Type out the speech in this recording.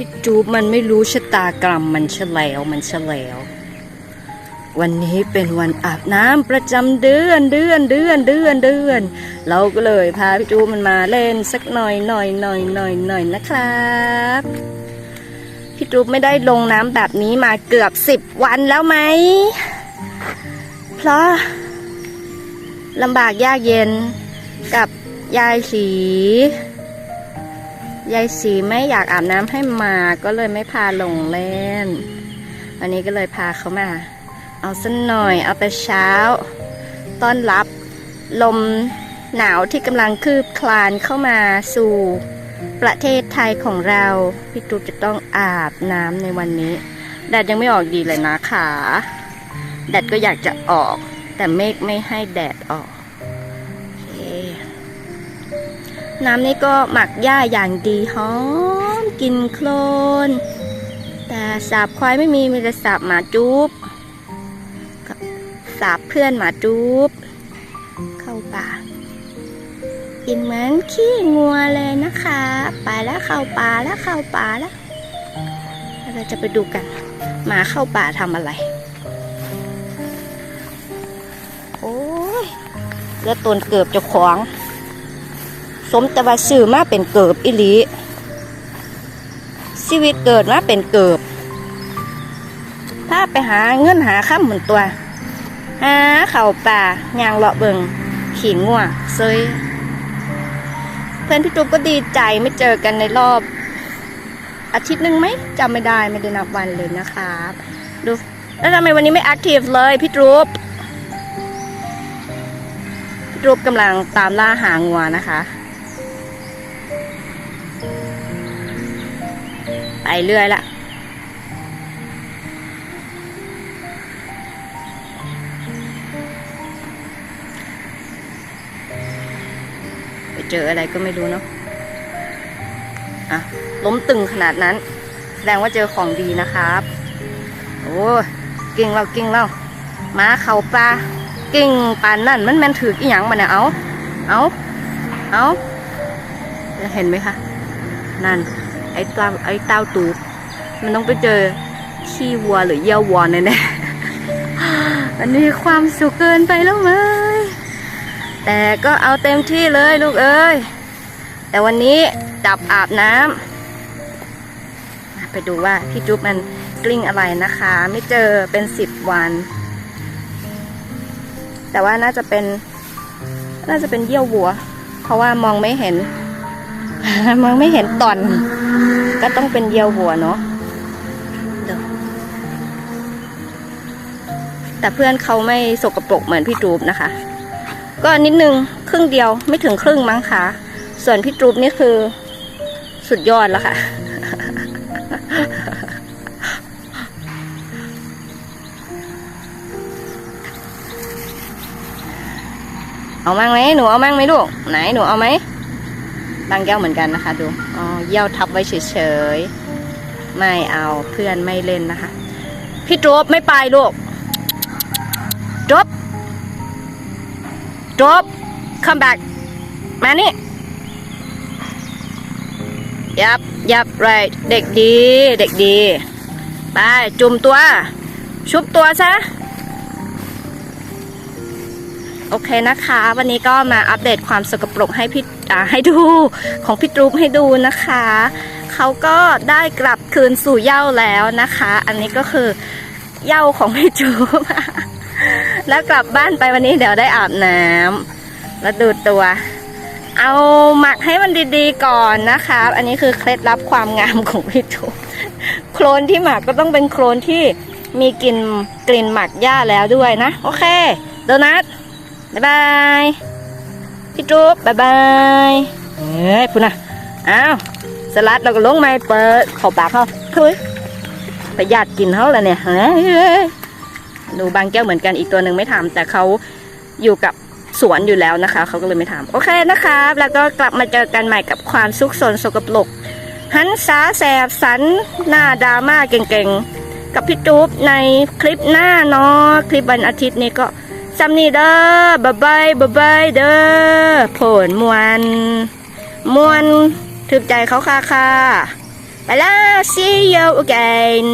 พี่จูบมันไม่รู้ชะตากรรมมันเฉลวมันเฉลววันนี้เป็นวันอาบน้ำประจำเดือนเดือนเดือนเดือนเดือน เราก็เลยพาพี่จูบมันมาเล่นสักหน่อยหน่อยหน่อยหน่อยหน่อยนะครับพี่จูบไม่ได้ลงน้ำแบบนี้มาเกือบสิบวันแล้วไหม เพราะลำบากยากเย็นกับยายสี ยายสีไม่อยากอาบน้ำให้มาก็เลยไม่พาลงเล่น วันนี้ก็เลยพาเขามา เอาสักหน่อยเอาแต่เช้า ต้อนรับลมหนาวที่กำลังคืบคลานเข้ามาสู่ประเทศไทยของเราพี่ตุ๊กจะต้องอาบน้ำในวันนี้แดดยังไม่ออกดีเลยนะคะแดดก็อยากจะออก แต่เมฆไม่ให้แดดออกโอเค น้ำนี่ก็หมักหญ้าอย่างดีหอมกลินโคลน แต่สาบควายไม่มีมีแต่สาบหมาจุ๊บกับสาบเพื่อนหมาจุ๊บเข้าป่ากินเหมือนขี้งัวเลยนะคะ ไปแล้วเข้าป่าแล้วเข้าป่าแล้วเราจะไปดูกันหมาเข้าป่าทำอะไร โอ้ยแล้วตนเกือบจะขวาง สมแต่ว่าซื้อมาเป็นเกิบอิลีชีวิตเกิดมาเป็นเกิบถ้าไปหาเงินหาข้ามเหมือนตัว หาเข่าป่ายางเลาะเบิงขี่ง่วเซยเพื่อนพี่ตุ๊กก็ดีใจไม่เจอกันในรอบ อาทิตย์หนึ่งไหมจำไม่ได้ไม่ได้นับวันเลยนะคะดูแล้วทำไมวันนี้ไม่แอคทีฟเลยพี่ตุ๊กพี่ตุ๊กกำลังตามล่าหางัวนะคะ ไปเรื่อยละไปเจออะไรก็ไม่รู้เนาะอะล้มตึงขนาดนั้น แสดงว่าเจอของดีนะครับ โอ้ยเก่งเราเก่งเรามาเขาปลาเก่งปานนั่นมันแม่นถืออีหยังมาเนี่ยเอาเอาเอาเห็นไหมคะนั่น ไอ้ตาไอ้เต้าตูมันต้องไปเจอขี้วัวหรือเยี่ยววัวแน่ๆมันมีความสุขเกินไปแล้วไหมแต่ก็เอาเต็มที่เลยลูกเอ้ย แต่วันนี้จับอาบน้ำไปดูว่าพี่จุ๊บมันกลิ้งอะไรนะคะ ไม่เจอเป็นสิบวัน แต่ว่าน่าจะเป็น น่าจะเป็นเยี่ยววัว เพราะว่ามองไม่เห็น มองไม่เห็นตอน ก็ต้องเป็นเยี่ยววัวเนาะเดี๋ยวแต่เพื่อนเขาไม่สกปรกเหมือนพี่จูบนะคะ ก็นิดนึงครึ่งเดียวไม่ถึงครึ่งมั้งคะส่วนพี่จูบนี่คือ สุดยอดแล้วค่ะ เอามั่งไหมหนูเอามั่งไหมลูกไหนหนูเอาไหม บางแก้วเหมือนกันนะคะ ดูอ๋อเยี่ยวทับไว้เฉยๆ ไม่เอาเพื่อนไม่เล่นนะคะ พี่โจ๊บไม่ไปลูกโจ๊บโจ๊บ come back มานี่ยับยับ right เด็กดี เด็กดี ไป จุ่มตัว ชุบตัวซะ โอเคนะคะ วันนี้ก็มาอัปเดตความสกปรกให้พี่ให้ดูของพี่รูปให้ดูนะคะ เขาก็ได้กลับคืนสู่เย้าแล้วนะคะ อันนี้ก็คือเย้าของพี่ตรูปแล้วกลับบ้านไปวันนี้เดี๋ยวได้อาบน้ำแล้วดูตัว เอาหมักให้มันดีๆก่อนนะคะ อันนี้คือเคล็ดลับความงามของพี่ตรูปโคลนที่หมักก็ต้องเป็นโคลนที่มีกลิ่นกลิ่นหมักหญ้าแล้วด้วยนะ โอเค โดนัท บ๊ายบาย พี่จุ๊บบายบายเฮ้ยพูดนะอ้าวสลัดเราก็ลงมาเปิดเขอปากเขาเฮ้ยไปญาติกินเขาแล้วเนี่ยเฮ้ยดูบางแก้วเหมือนกันอีกตัวหนึ่งไม่ทำแต่เขาอยู่กับสวนอยู่แล้วนะคะ เขาก็เลยไม่ทำโอเคนะครับ แล้วก็กลับมาเจอกันใหม่กับความซุกซนสกปรกหันสาแสบสันหน้าดราม่าเก่งๆ กับพี่จุ๊บในคลิปหน้าเนาะคลิปวันอาทิตย์นี้ก็ จำนี่เด้อบายบายบายบายเด้อผลมวนมวนถึกใจเขาค่ะค่ะไปละ see you again